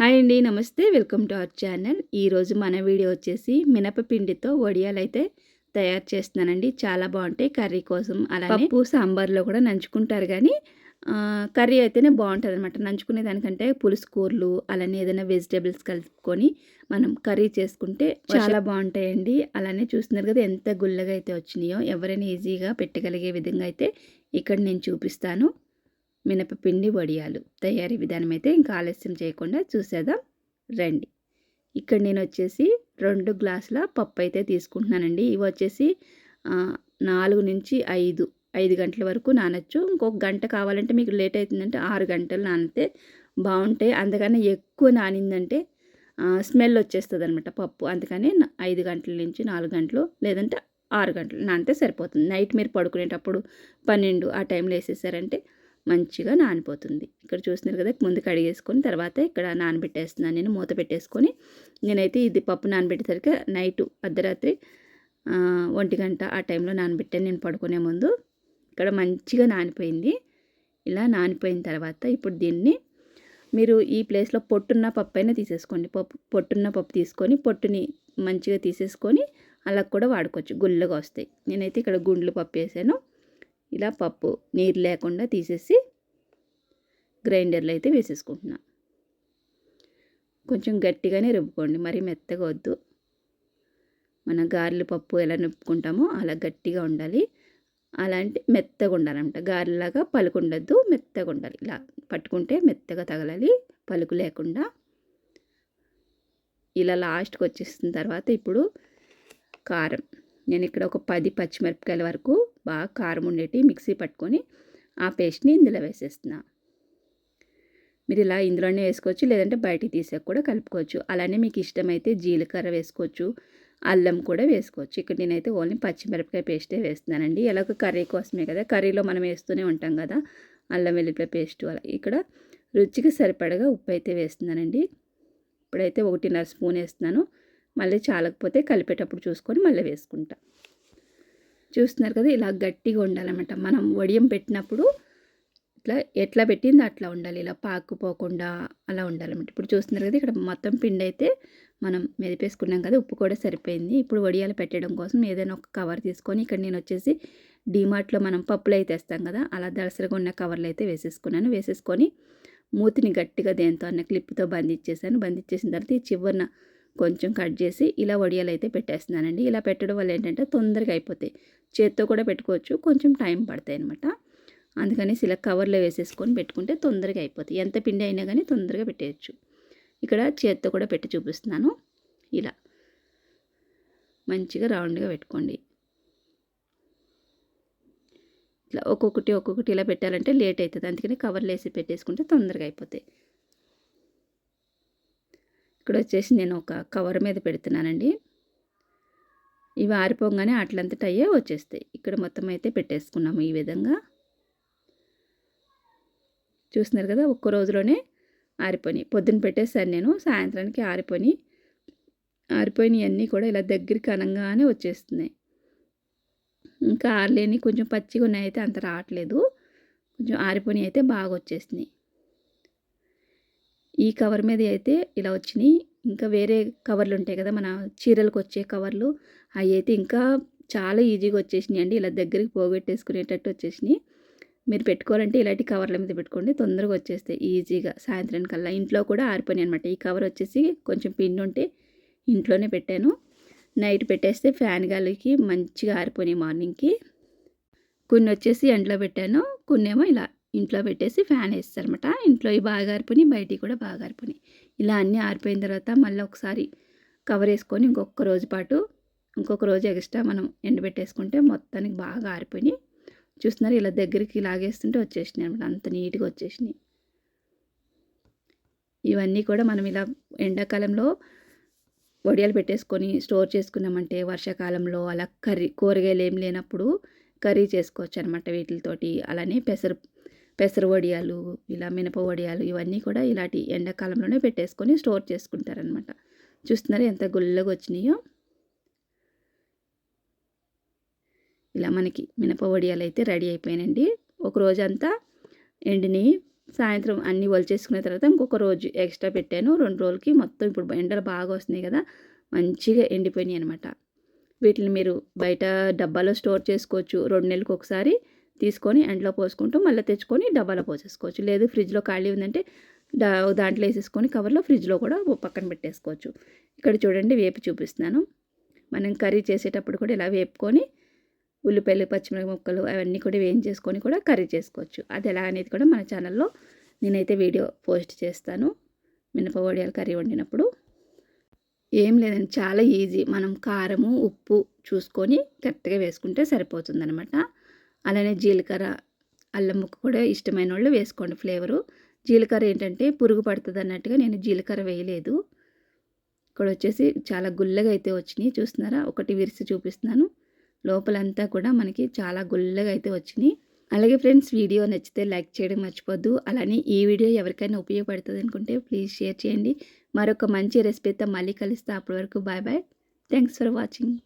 Hi అండి నమస్తే. Welcome to our channel. ఈరోజు మన వీడియో వచ్చేసి మినపపిండితో వడియాలు అయితే తయారు చేస్తున్నానండి. చాలా బాగుంటాయి. కర్రీ కోసం అలా పప్పు సాంబార్లో కూడా నంచుకుంటారు కానీ కర్రీ అయితేనే బాగుంటుంది అనమాట నంచుకునే దానికంటే పులుసు కూరలు అలానే ఏదైనా వెజిటేబుల్స్ కలుపుకొని మనం కర్రీ చేసుకుంటే చాలా బాగుంటాయండి. అలానే చూస్తున్నారు కదా ఎంత గుల్లగా అయితే వచ్చినాయో. ఎవరైనా ఈజీగా పెట్టగలిగే విధంగా అయితే ఇక్కడ నేను చూపిస్తాను. మినపపిండి వడియాలు తయారీ విధానం అయితే ఇంకా ఆలస్యం చేయకుండా చూసేద్దాం. రండి. ఇక్కడ నేను వచ్చేసి రెండు గ్లాసుల పప్పు అయితే తీసుకుంటున్నానండి. ఇవి వచ్చేసి నాలుగు నుంచి ఐదు ఐదు గంటల వరకు నానొచ్చు. ఇంకొక గంట కావాలంటే మీకు లేట్ అవుతుందంటే ఆరు గంటలు నానితే బాగుంటాయి. అందుకని ఎక్కువ నానిందంటే స్మెల్ వచ్చేస్తుంది అనమాట పప్పు. అందుకని ఐదు గంటల నుంచి నాలుగు గంటలు లేదంటే ఆరు గంటలు నానితే సరిపోతుంది. నైట్ మీరు పడుకునేటప్పుడు పన్నెండు ఆ టైంలో వేసేసారంటే మంచిగా నానిపోతుంది. ఇక్కడ చూస్తున్నారు కదా ముందు కడిగేసుకొని తర్వాత ఇక్కడ నానబెట్టేస్తున్నాను నేను మూత పెట్టేసుకొని. నేనైతే ఇది పప్పు నానబెట్టేసరికి నైటు అర్ధరాత్రి ఒంటి గంట ఆ టైంలో నానబెట్టాను. నేను పడుకునే ముందు ఇక్కడ మంచిగా నానిపోయింది. ఇలా నానిపోయిన తర్వాత ఇప్పుడు దీన్ని మీరు ఈ ప్లేస్లో పొట్టున్న పప్పు అయినా తీసేసుకోండి. పప్పు పొట్టున్న పప్పు తీసుకొని పొట్టుని మంచిగా తీసేసుకొని అలా కూడా వాడుకోవచ్చు. గుల్లగా వస్తాయి. నేనైతే ఇక్కడ గుండ్లు పప్పు వేసాను. ఇలా పప్పు నీరు లేకుండా తీసేసి గ్రైండర్లో అయితే వేసేసుకుంటున్నా. కొంచెం గట్టిగానే రుబ్బుకోండి మరీ మెత్తగా వద్దు. మన గారెలు పప్పు ఎలా నొప్పుకుంటామో అలా గట్టిగా ఉండాలి. అలాంటి మెత్తగా ఉండాలన్నమాట. గారెలాగా పలుకు ఉండద్దు మెత్తగా ఉండాలి. ఇలా పట్టుకుంటే మెత్తగా తగలాలి పలుకు లేకుండా. ఇలా లాస్ట్కి వచ్చేసిన తర్వాత ఇప్పుడు కారం. నేను ఇక్కడ ఒక పది పచ్చిమిరపకాయల వరకు బాగా కారం ఉండేటి మిక్సీ పట్టుకొని ఆ పేస్ట్ని ఇందులో వేసేస్తున్నా. మీరు ఇలా ఇందులోనే వేసుకోవచ్చు లేదంటే బయటికి తీసాక కూడా కలుపుకోవచ్చు. అలానే మీకు ఇష్టమైతే జీలకర్ర వేసుకోవచ్చు అల్లం కూడా వేసుకోవచ్చు. ఇక్కడ నేనైతే ఓన్లీ పచ్చిమిరపకాయ పేస్టే వేస్తున్నానండి. ఎలాగో కర్రీ కోసమే కదా. కర్రీలో మనం వేస్తూనే ఉంటాం కదా. అల్లం వెల్లిపాయ పేస్ట్ అలా. ఇక్కడ రుచికి సరిపడగా ఉప్పు అయితే వేస్తున్నానండి. ఇప్పుడైతే ఒకటిన్నర స్పూన్ వేస్తున్నాను. మళ్ళీ చాలకపోతే కలిపేటప్పుడు చూసుకొని మళ్ళీ వేసుకుంటా. చూస్తున్నారు కదా ఇలా గట్టిగా ఉండాలన్నమాట. మనం వడియం పెట్టినప్పుడు ఇట్లా ఎట్లా పెట్టింది అట్లా ఉండాలి. ఇలా పాకుపోకుండా అలా ఉండాలన్నమాట. ఇప్పుడు చూస్తున్నారు కదా ఇక్కడ మొత్తం పిండి అయితే మనం మెదిపేసుకున్నాం కదా ఉప్పు కూడా సరిపోయింది. ఇప్పుడు వడియాలు పెట్టడం కోసం ఏదైనా ఒక కవర్ తీసుకొని ఇక్కడ నేను వచ్చేసి డీమార్ట్లో మనం పప్పులు అయితే వేస్తాం కదా అలా దళసరిగా ఉన్న కవర్లు అయితే వేసేసుకున్నాను. వేసేసుకొని మూతిని గట్టిగా దేంతో అన్న క్లిప్తో బంధించేసాను. బంధించేసిన తర్వాత ఈ చివరిన కొంచెం కట్ చేసి ఇలా వడియాలు అయితే పెట్టేస్తున్నానండి. ఇలా పెట్టడం వల్ల ఏంటంటే తొందరగా అయిపోతాయి. చేత్తో కూడా పెట్టుకోవచ్చు. కొంచెం టైం పడతాయి అనమాట అందుకని ఇలా కవర్లో వేసేసుకొని పెట్టుకుంటే తొందరగా అయిపోతాయి. ఎంత పిండి అయినా కానీ తొందరగా పెట్టేయచ్చు. ఇక్కడ చేత్తో కూడా పెట్టి చూపిస్తున్నాను. ఇలా. మంచిగా రౌండ్గా పెట్టుకోండి. ఇట్లా ఒక్కొక్కటి ఒక్కొక్కటి ఇలా పెట్టాలంటే లేట్ అవుతుంది. అందుకని కవర్లు వేసి పెట్టేసుకుంటే తొందరగా అయిపోతాయి. ఇక్కడ వచ్చేసి నేను ఒక కవర్ మీద పెడుతున్నానండి. ఇవి ఆరిపోగానే అట్లంతట అయ్యే వచ్చేస్తాయి. ఇక్కడ మొత్తం అయితే పెట్టేసుకున్నాము ఈ విధంగా. చూస్తున్నారు కదా ఒక్క రోజులోనే ఆరిపోయి పొద్దున్న పెట్టేసాను నేను సాయంత్రానికి ఆరిపోయి ఆరిపోయినవి అన్నీ కూడా ఇలా దగ్గరికి అనగానే వచ్చేస్తున్నాయి. ఇంకా ఆరలేని కొంచెం పచ్చిగా ఉన్నాయి అయితే అంత రావట్లేదు. కొంచెం ఆరిపోయి అయితే బాగా వచ్చేసినాయి ఈ కవర్ మీద అయితే ఇలా వచ్చినాయి. ఇంకా వేరే కవర్లు ఉంటాయి కదా మన చీరలకు వచ్చే కవర్లు అవి అయితే ఇంకా చాలా ఈజీగా వచ్చేసినాయి అండి. ఇలా దగ్గరికి పోగొట్టేసుకునేటట్టు వచ్చేసినాయి. మీరు పెట్టుకోవాలంటే ఇలాంటి కవర్ల మీద పెట్టుకోండి. తొందరగా వచ్చేస్తాయి ఈజీగా. సాయంత్రం కల్లా ఇంట్లో కూడా ఆరిపోయినాయి అనమాట ఈ కవర్ వచ్చేసి కొంచెం పిండి ఉంటే ఇంట్లోనే పెట్టాను. నైట్ పెట్టేస్తే ఫ్యాన్ గాలికి మంచిగా ఆరిపోయినాయి మార్నింగ్కి. కొన్ని వచ్చేసి ఎండలో పెట్టాను. కొన్ని ఏమో ఇలా ఇంట్లో పెట్టేసి ఫ్యాన్ వేస్తారనమాట ఇంట్లో బాగా ఆరిపోయి బయటికి కూడా బాగా ఆరిపోయి ఇలా అన్నీ ఆరిపోయిన తర్వాత మళ్ళీ ఒకసారి కవర్ వేసుకొని ఇంకొక రోజు పాటు ఇంకొక రోజు ఎక్స్ట్రా మనం ఎండబెట్టేసుకుంటే మొత్తానికి బాగా ఆరిపోయి చూస్తున్నారు ఇలా దగ్గరికి లాగేస్తుంటే వచ్చేసినాయి అనమాట అంత నీట్గా వచ్చేసినాయి. ఇవన్నీ కూడా మనం ఇలా ఎండాకాలంలో వడియాలు పెట్టేసుకొని స్టోర్ చేసుకున్నామంటే వర్షాకాలంలో అలా కర్రీ కూరగాయలు ఏం లేనప్పుడు కర్రీ చేసుకోవచ్చు అనమాట వీటితోటి. అలానే పెసరు పెసర వడియాలు ఇలా మినప వడియాలు ఇవన్నీ కూడా ఇలాంటి ఎండాకాలంలోనే పెట్టేసుకొని స్టోర్ చేసుకుంటారనమాట చూస్తున్నారు ఎంత గుల్లగా వచ్చినాయో? ఇలా మనకి మినప వడియాలు అయితే రెడీ అయిపోయినండి ఒక రోజంతా ఎండిని సాయంత్రం అన్నీ వలిచేసుకున్న తర్వాత ఇంకొక రోజు ఎక్స్ట్రా పెట్టాను. రెండు రోజులకి మొత్తం ఇప్పుడు ఎండలు బాగా వస్తున్నాయి కదా మంచిగా ఎండిపోయినాయి అనమాట వీటిని మీరు బయట డబ్బాలో స్టోర్ చేసుకోవచ్చు. రెండు నెలలకు ఒకసారి తీసుకొని ఎండలో పోసుకుంటూ మళ్ళీ తెచ్చుకొని డబ్బాలో పోసేసుకోవచ్చు. లేదు ఫ్రిడ్జ్లో ఖాళీ ఉందంటే దా దాంట్లో వేసేసుకొని కవర్లో ఫ్రిడ్జ్లో కూడా పక్కన పెట్టేసుకోవచ్చు. ఇక్కడ చూడండి వేపి చూపిస్తున్నాను. మనం కర్రీ చేసేటప్పుడు కూడా ఇలా వేపుకొని ఉల్లిపాయలు పచ్చిమిరప ముక్కలు అవన్నీ కూడా వేయించేసుకొని కూడా కర్రీ చేసుకోవచ్చు. అది ఎలా అనేది కూడా మన ఛానల్లో నేనైతే వీడియో పోస్ట్ చేస్తాను. మినప వడియాలు కర్రీ వండినప్పుడు. ఏం లేదండి చాలా ఈజీ. మనం కారము ఉప్పు చూసుకొని కరెక్ట్గా వేసుకుంటే సరిపోతుందనమాట అలానే జీలకర్ర అల్లం ముక్క కూడా ఇష్టమైన వాళ్ళు వేసుకోండి ఫ్లేవరు. జీలకర్ర ఏంటంటే పురుగు పడుతుంది అన్నట్టుగా నేను జీలకర్ర వేయలేదు. ఇక్కడ వచ్చేసి చాలా గుల్లగా అయితే వచ్చినాయి చూస్తున్నారా? ఒకటి విరిసి చూపిస్తున్నాను. లోపలంతా కూడా మనకి చాలా గుల్లగా అయితే వచ్చినాయి. అలాగే ఫ్రెండ్స్ వీడియో నచ్చితే లైక్ చేయడం మర్చిపోద్దు. అలానే ఈ వీడియో ఎవరికైనా ఉపయోగపడుతుంది అనుకుంటే ప్లీజ్ షేర్ చేయండి. మరొక మంచి రెసిపీతో మళ్ళీ కలుస్తా. అప్పటి వరకు bye bye. Thanks for watching.